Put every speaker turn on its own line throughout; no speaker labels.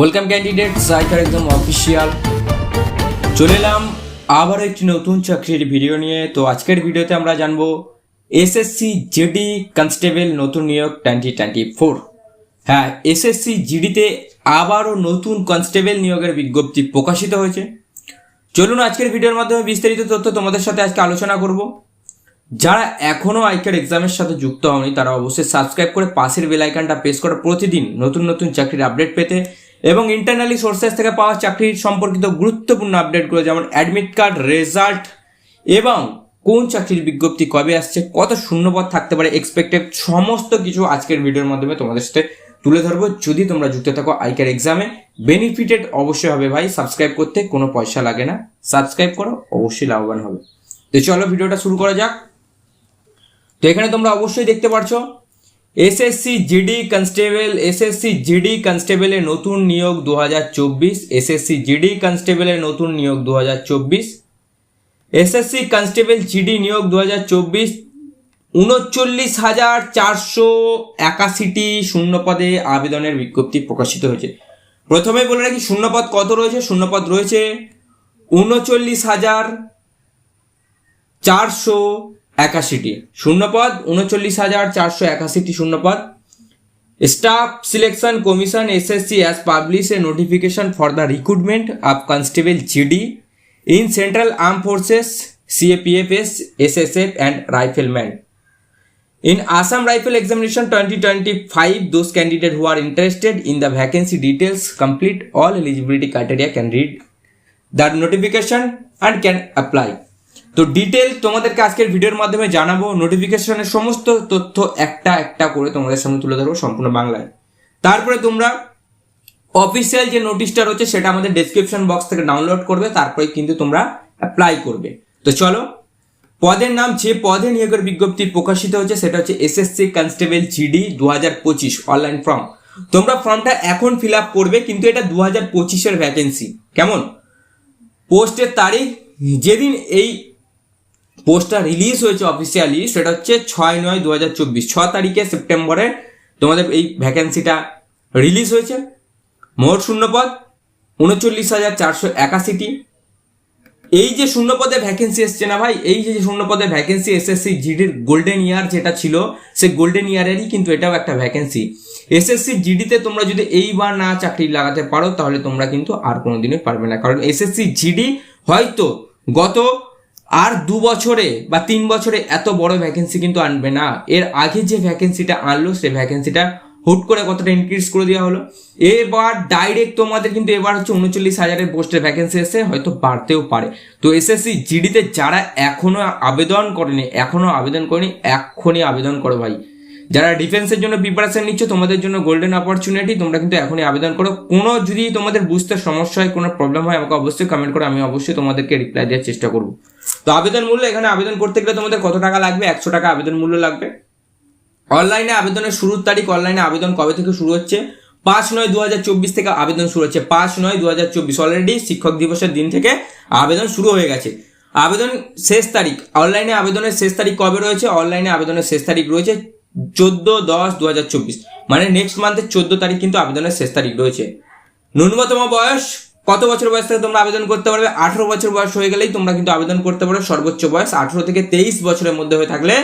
Welcome candidate সাইকার একদম official চলে এলাম আবার একটি নতুন চাকরির ভিডিও নিয়ে। তো আজকের ভিডিওতে আমরা জানব এসএসসি জিডি কনস্টেবল নতুন নিয়োগ টোয়েন্টি টোয়েন্টি ফোর হ্যাঁ এসএসসি জিডিতে আবারও নতুন কনস্টেবল নিয়োগের বিজ্ঞপ্তি প্রকাশিত হয়েছে। চলুন আজকের ভিডিওর মাধ্যমে বিস্তারিত তথ্য তোমাদের সাথে আজকে আলোচনা করব। যারা এখনও আইকার এক্সামের সাথে যুক্ত হয়নি তারা অবশ্যই সাবস্ক্রাইব করে পাশের বেল আইকনটা প্রেস করে প্রতিদিন নতুন নতুন চাকরির আপডেট পেতে এবং ইন্টারনালি সোর্সেস থেকে পাওয়া চাকরির সম্পর্কিত গুরুত্বপূর্ণ আপডেটগুলো যেমন অ্যাডমিট কার্ড রেজাল্ট এবং কোন চাকরির বিজ্ঞপ্তি কবে আসছে, কত শূন্যপদ থাকতে পারে এক্সপেক্টেড সমস্ত কিছু আজকের ভিডিওর মাধ্যমে তোমাদের সাথে তুলে ধরবো। যদি তোমরা যুক্ত থাকো আইকার এক্সামে বেনিফিটেড অবশ্যই হবে ভাই। সাবস্ক্রাইব করতে কোনো পয়সা লাগে না। সাবস্ক্রাইব করো, অবশ্যই লাভবান হবে। তো চলো ভিডিওটা শুরু করা যাক। তো এখানে তোমরা অবশ্যই দেখতে পাচ্ছ SSC GD constable, SSC GD কনস্টেবলের নতুন নিয়োগ দু হাজার চব্বিশ, এসএসসি জিডি কনস্টেবলের নতুন নিয়োগ দু হাজার চব্বিশ, এসএসসি কনস্টেবল জিডি নিয়োগ দু হাজার চব্বিশ, উনচল্লিশ হাজার চারশো একাশিটি শূন্যপদে আবেদনের বিজ্ঞপ্তি প্রকাশিত হয়েছে। প্রথমে বলে রাখি, শূন্যপদ কত রয়েছে? শূন্যপদ রয়েছে উনচল্লিশ হাজার চারশো একাশিটি। শূন্যপদ, উনচল্লিশ হাজার চারশো একাশিটি শূন্যপদ। Staff selection commission, SSC as publish a notification for the recruitment of constable GD in central arm forces CAPF S S S F and rifleman in Assam rifle examination twenty twenty five those candidate who are interested in the vacancy details complete all eligibility criteria can read the notification and can apply তো detail তোমাদেরকে আজকের ভিডিওর মাধ্যমে জানাব। নোটিফিকেশনের সমস্ত তথ্য একটা একটা করে তোমাদের সামনে তুলে ধরবো সম্পূর্ণ বাংলায়। তারপরে তোমরা অফিসিয়াল যে নোটিশটা রয়েছে সেটা আমাদের ডেসক্রিপশন বক্স থেকে ডাউনলোড করবে, তারপরে কিন্তু তোমরা অ্যাপ্লাই করবে। তো চলো, পদের নাম যে পদে নিয়োগের বিজ্ঞপ্তি প্রকাশিত হচ্ছে সেটা হচ্ছে এসএসসি কনস্টেবল জিডি দু হাজার পঁচিশ অনলাইন ফর্ম তোমরা ফর্মটা এখন ফিল আপ করবে, কিন্তু এটা দু হাজার পঁচিশের ভ্যাকেন্সি কেমন? পোস্টের তারিখ, যেদিন এই পোস্টটা রিলিজ হয়েছে অফিসিয়ালি সেটা হচ্ছে ছয় নয় দু হাজার চব্বিশ, ছ তারিখে সেপ্টেম্বরে তোমাদের এই ভ্যাকেন্সিটা রিলিজ হয়েছে। মোট শূন্যপদ উনচল্লিশ হাজার চারশো একাশিটি। এই যে শূন্যপদে ভ্যাকেন্সি এসছে না ভাই, এই যে শূন্যপদে ভ্যাকেন্সি এসএসসি জিডির গোল্ডেন ইয়ার যেটা ছিল সে গোল্ডেন ইয়ারেরই কিন্তু এটাও একটা ভ্যাকেন্সি এসএসসি জিডিতে তোমরা যদি এইবার না চাকরি লাগাতে পারো, তাহলে তোমরা কিন্তু আর কোনোদিনই পারবে না। কারণ এসএসসি জিডি হয়তো গত আর দু বছরে বা তিন বছরে এত বড় ভ্যাকেন্সি কিন্তু আনবে না। এর আগে যে ভ্যাকেন্সিটা আনলো সেই ভ্যাকেন্সিটা হুট করে কতটা ইনক্রিজ করে দেওয়া হলো। এবার ডাইরেক্ট তোমাদের কিন্তু এবার হচ্ছে উনচল্লিশ হাজারের পোস্টের ভ্যাকেন্সি এসে হয়তো বাড়তেও পারে। তো এসএসসি জিডিতে যারা এখনও আবেদন করেনি, এখনও আবেদন করেনি এখনই আবেদন করো ভাই। যারা ডিফেন্সের জন্য প্রিপারেশন নিচ্ছ, তোমাদের জন্য গোল্ডেন অপরচুনিটি তোমরা কিন্তু এখনই আবেদন করো। কোনো যদি তোমাদের বুঝতে সমস্যা হয়, কোনো প্রবলেম হয়, আমাকে অবশ্যই কমেন্ট করো, আমি অবশ্যই তোমাদেরকে রিপ্লাই দেওয়ার চেষ্টা করব। তো আবেদন মূল্য এখানে আবেদন করতে গেলে তোমাদের কত টাকা লাগবে? একশো টাকা আবেদন মূল্য লাগবে। অনলাইনে আবেদনের শুরুর তারিখ অনলাইনে আবেদন কবে থেকে শুরু হচ্ছে? পাঁচ নয় দু থেকে আবেদন শুরু হচ্ছে। পাঁচ নয় দু অলরেডি শিক্ষক দিবসের দিন থেকে আবেদন শুরু হয়ে গেছে। আবেদন শেষ তারিখ। অনলাইনে আবেদনের শেষ তারিখ কবে রয়েছে? অনলাইনে আবেদনের শেষ তারিখ রয়েছে চোদ্দ দশ দু মানে নেক্সট মান্থের চোদ্দ তারিখ কিন্তু আবেদনের শেষ তারিখ রয়েছে। ন্যূনতম বয়স কত বছর বয়স থেকে তোমরা আবেদন করতে পারবে? আঠারো বছর বয়স হয়ে গেলেই তোমরা কিন্তু আবেদন করতে পারবে সর্বোচ্চ বয়স আঠারো থেকে তেইশ বছরের মধ্যে হয়ে থাকলে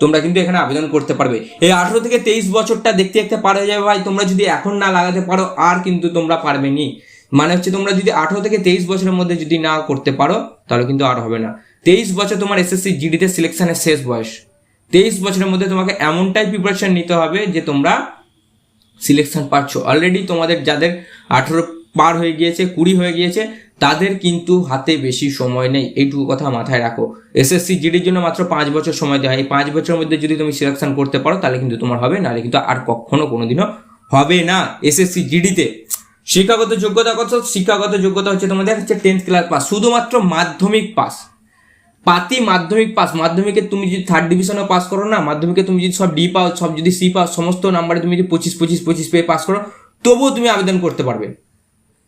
তোমরা কিন্তু এখানে আবেদন করতে পারবে। এই আঠারো থেকে তেইশ বছরটা দেখতে দেখতে পার হয়ে যাবে ভাই। তোমরা যদি এখন না লাগাতে পারো, আর কিন্তু তোমরা পারবে নি। মানে হচ্ছে তোমরা যদি আঠারো থেকে তেইশ বছরের মধ্যে যদি না করতে পারো, তাহলে কিন্তু আর হবে না। তেইশ বছর তোমার এসএসসি জিডিতে সিলেকশনের শেষ বয়স। তেইশ বছরের মধ্যে তোমাকে এমনটাই প্রিপারেশন নিতে হবে যে তোমরা সিলেকশন পাচ্ছ। অলরেডি তোমাদের যাদের আঠেরো পার হয়ে গিয়েছে, কুড়ি হয়ে গিয়েছে, তাদের কিন্তু হাতে বেশি সময় নেই। এইটুকু কথা মাথায় রাখো। এসএসসি জিডির জন্য মাত্র পাঁচ বছর সময় দেওয়া হয়। এই পাঁচ বছরের মধ্যে যদি তুমি সিলেকশন করতে পারো, তাহলে কিন্তু তোমার হবে নাহলে কিন্তু আর কখনো কোনোদিনও হবে না। এসএসসি জিডিতে শিক্ষাগত যোগ্যতা কত? শিক্ষাগত যোগ্যতা হচ্ছে তোমাদের হচ্ছে টেন্থ ক্লাস পাস শুধুমাত্র মাধ্যমিক পাস পাতি মাধ্যমিক পাস মাধ্যমিকে তুমি যদি থার্ড ডিভিশনে পাস করো না, মাধ্যমিকে তুমি যদি সব ডি পাও, সব যদি সি পাও, সমস্ত নাম্বারে তুমি যদি পঁচিশ পঁচিশ পঁচিশ পেয়ে পাস করো, তবুও তুমি আবেদন করতে পারবে।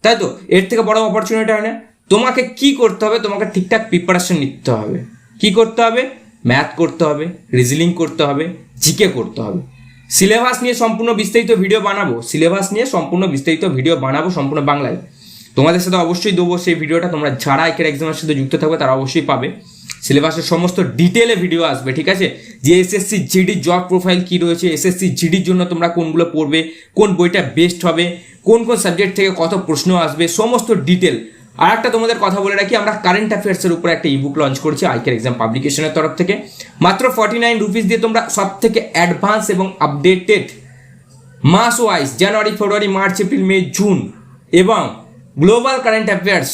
তাই তো? এর থেকে বড় অপরচুনিটি হয় না? তোমাকে কি করতে হবে? তোমাকে ঠিকঠাক প্রিপারেশন নিতে হবে। কি করতে হবে? ম্যাথ করতে হবে রিজনিং করতে হবে জিকে করতে হবে। সিলেবাস নিয়ে সম্পূর্ণ বিস্তারিত ভিডিও বানাবো। সিলেবাস নিয়ে সম্পূর্ণ বিস্তারিত ভিডিও বানাবো সম্পূর্ণ বাংলায়। তোমাদের সাথে অবশ্যই দেবো সেই ভিডিওটা তোমরা যারা একের এক্সামের সাথে যুক্ত থাকবে, তারা অবশ্যই পাবে। সিলেবাসের সমস্ত ডিটেলে ভিডিও আসবে, ঠিক আছে? যে এসএসসি জিডি জব প্রোফাইল কি রয়েছে এসএসসি জিডির জন্য তোমরা কোনগুলো পড়বে, কোন বইটা বেস্ট হবে, কোন কোন সাবজেক্ট থেকে কত প্রশ্ন আসবে, সমস্ত ডিটেল আর একটা তোমাদের কথা বলে রাখি, আমরা কারেন্ট অ্যাফেয়ার্সের উপরে একটা ইবুক লঞ্চ করছি আইকের এক্সাম পাবলিকেশনের তরফ থেকে। মাত্র ফর্টি নাইন রুপিস দিয়ে তোমরা সব থেকে অ্যাডভান্স এবং আপডেটেড মাস ওয়াইজ জানুয়ারি ফেব্রুয়ারি মার্চ এপ্রিল মে জুন এবং গ্লোবাল কারেন্ট অ্যাফেয়ার্স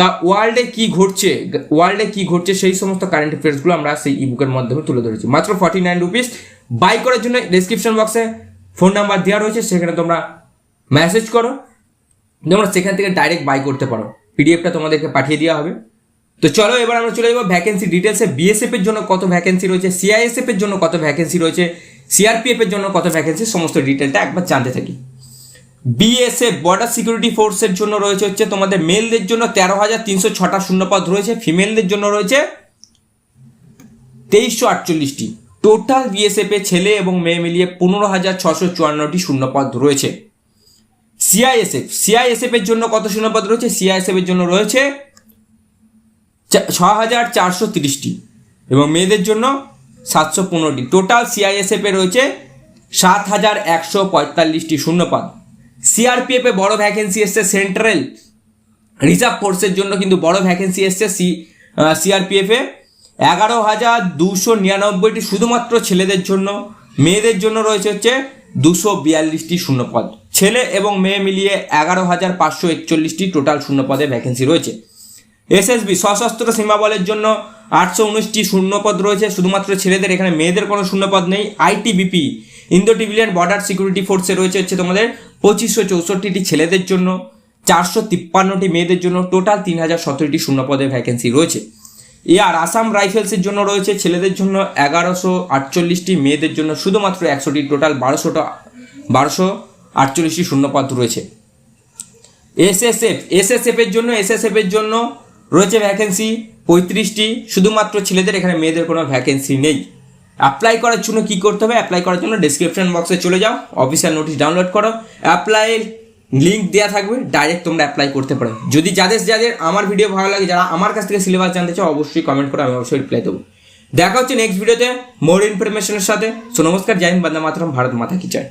দ্য ওয়ার্ল্ডে কি ঘটছে ওয়ার্ল্ডে কি ঘটছে সেই সমস্ত কারেন্ট অ্যাফেয়ার্সগুলো আমরা সেই ইবুকের মাধ্যমে তুলে ধরেছি। মাত্র ফর্টি নাইন রুপিস বাই করার জন্য ডিসক্রিপশন বক্সে ফোন নাম্বার দেওয়া রয়েছে, সেখানে তোমরা মেসেজ করো। তোমরা সেখান থেকে ডাইরেক্ট বাই করতে পারো। পিডিএফটা তোমাদেরকে পাঠিয়ে দেওয়া হবে। তো চলো, এবার আমরা চলে যাব ভ্যাকেন্সি ডিটেলসে বিএসএফ এর জন্য কত ভ্যাকেন্সি রয়েছে সিআইএসএফ এর জন্য কত ভ্যাকেন্সি রয়েছে সিআরপিএফ এর জন্য কত ভ্যাকেন্সি সমস্ত ডিটেলটা একবার জানতে থাকি। বিএসএফ বর্ডার সিকিউরিটি ফোর্সের জন্য রয়েছে হচ্ছে তোমাদের মেলদের জন্য তেরো হাজার তিনশো ছটা শূন্যপদ রয়েছে ফিমেলদের জন্য রয়েছে তেইশশো আটচল্লিশটি। টোটাল বিএসএফ ছেলে এবং মেয়ে মিলিয়ে পনেরো হাজার ছশো চুয়ান্নটি শূন্যপদ রয়েছে। সিআইএসএফ সিআইএসএফ এর জন্য কত শূন্যপদ রয়েছে? সিআইএসএফ এর জন্য রয়েছে ছ হাজার চারশো তিরিশটি এবং মেয়েদের জন্য সাতশো পনেরোটি। টোটাল সিআইএসএফ এ রয়েছে সাত হাজার একশো পঁয়তাল্লিশটি শূন্যপদ। সিআরপিএফ বড় ভ্যাকেন্সি এসছে সেন্ট্রাল রিজার্ভ ফোর্সের জন্য কিন্তু বড় ভ্যাকেন্সি এসছে সি সিআরপিএফ এগারো হাজার দুশো নিরানব্বইটি শুধুমাত্র ছেলেদের জন্য, মেয়েদের জন্য রয়েছে হচ্ছে দুশো বিয়াল্লিশটি শূন্যপদ। ছেলে এবং মেয়ে মিলিয়ে এগারো হাজার পাঁচশো একচল্লিশটি টোটাল শূন্যপদে ভ্যাকেন্সি রয়েছে। এসএসবি সশস্ত্র সীমাবলের জন্য আটশো উনিশটি শূন্যপদ রয়েছে, শুধুমাত্র ছেলেদের, এখানে মেয়েদের কোনো শূন্যপদ নেই। ITBP Indo Tibetan border security ফোর্সে রয়েছে হচ্ছে তোমাদের পঁচিশশো চৌষট্টিটি ছেলেদের জন্য, চারশো তিপ্পান্নটি মেয়েদের জন্য, টোটাল তিন হাজার সতেরোটি শূন্যপদের ভ্যাকেন্সি রয়েছে। এ আর আসাম রাইফেলসের জন্য রয়েছে ছেলেদের জন্য এগারোশো আটচল্লিশটি মেয়েদের জন্য, শুধুমাত্র একশোটি, টোটাল বারোশোটা, বারোশো আটচল্লিশটি শূন্যপদ রয়েছে। এসএসএফ এসএসএফ এর জন্য, এসএসএফ এর জন্য রয়েছে ভ্যাকেন্সি পঁয়ত্রিশটি, শুধুমাত্র ছেলেদের, এখানে মেয়েদের কোনো ভ্যাকেন্সি নেই। অ্যাপ্লাই করার জন্য কী করতে হবে? অ্যাপ্লাই করার জন্য ডিসক্রিপশন বক্সে চলে যাও অফিসিয়াল নোটিশ ডাউনলোড করো। অ্যাপ্লাই লিঙ্ক দেওয়া থাকবে ডাইরেক্ট তোমরা অ্যাপ্লাই করতে পারো। যদি যাদের যাদের আমার ভিডিও ভালো লাগে, যারা আমার কাছ থেকে সিলেবাস জানতে চাও, অবশ্যই কমেন্ট করে আমি অবশ্যই রিপ্লাই দেবো। দেখা হচ্ছে নেক্সট ভিডিওতে মোর ইনফরমেশনের সাথে। সো নমস্কার, জয় হিন্দ, বন্দে মাতরম, ভারত মাথা কি চায়।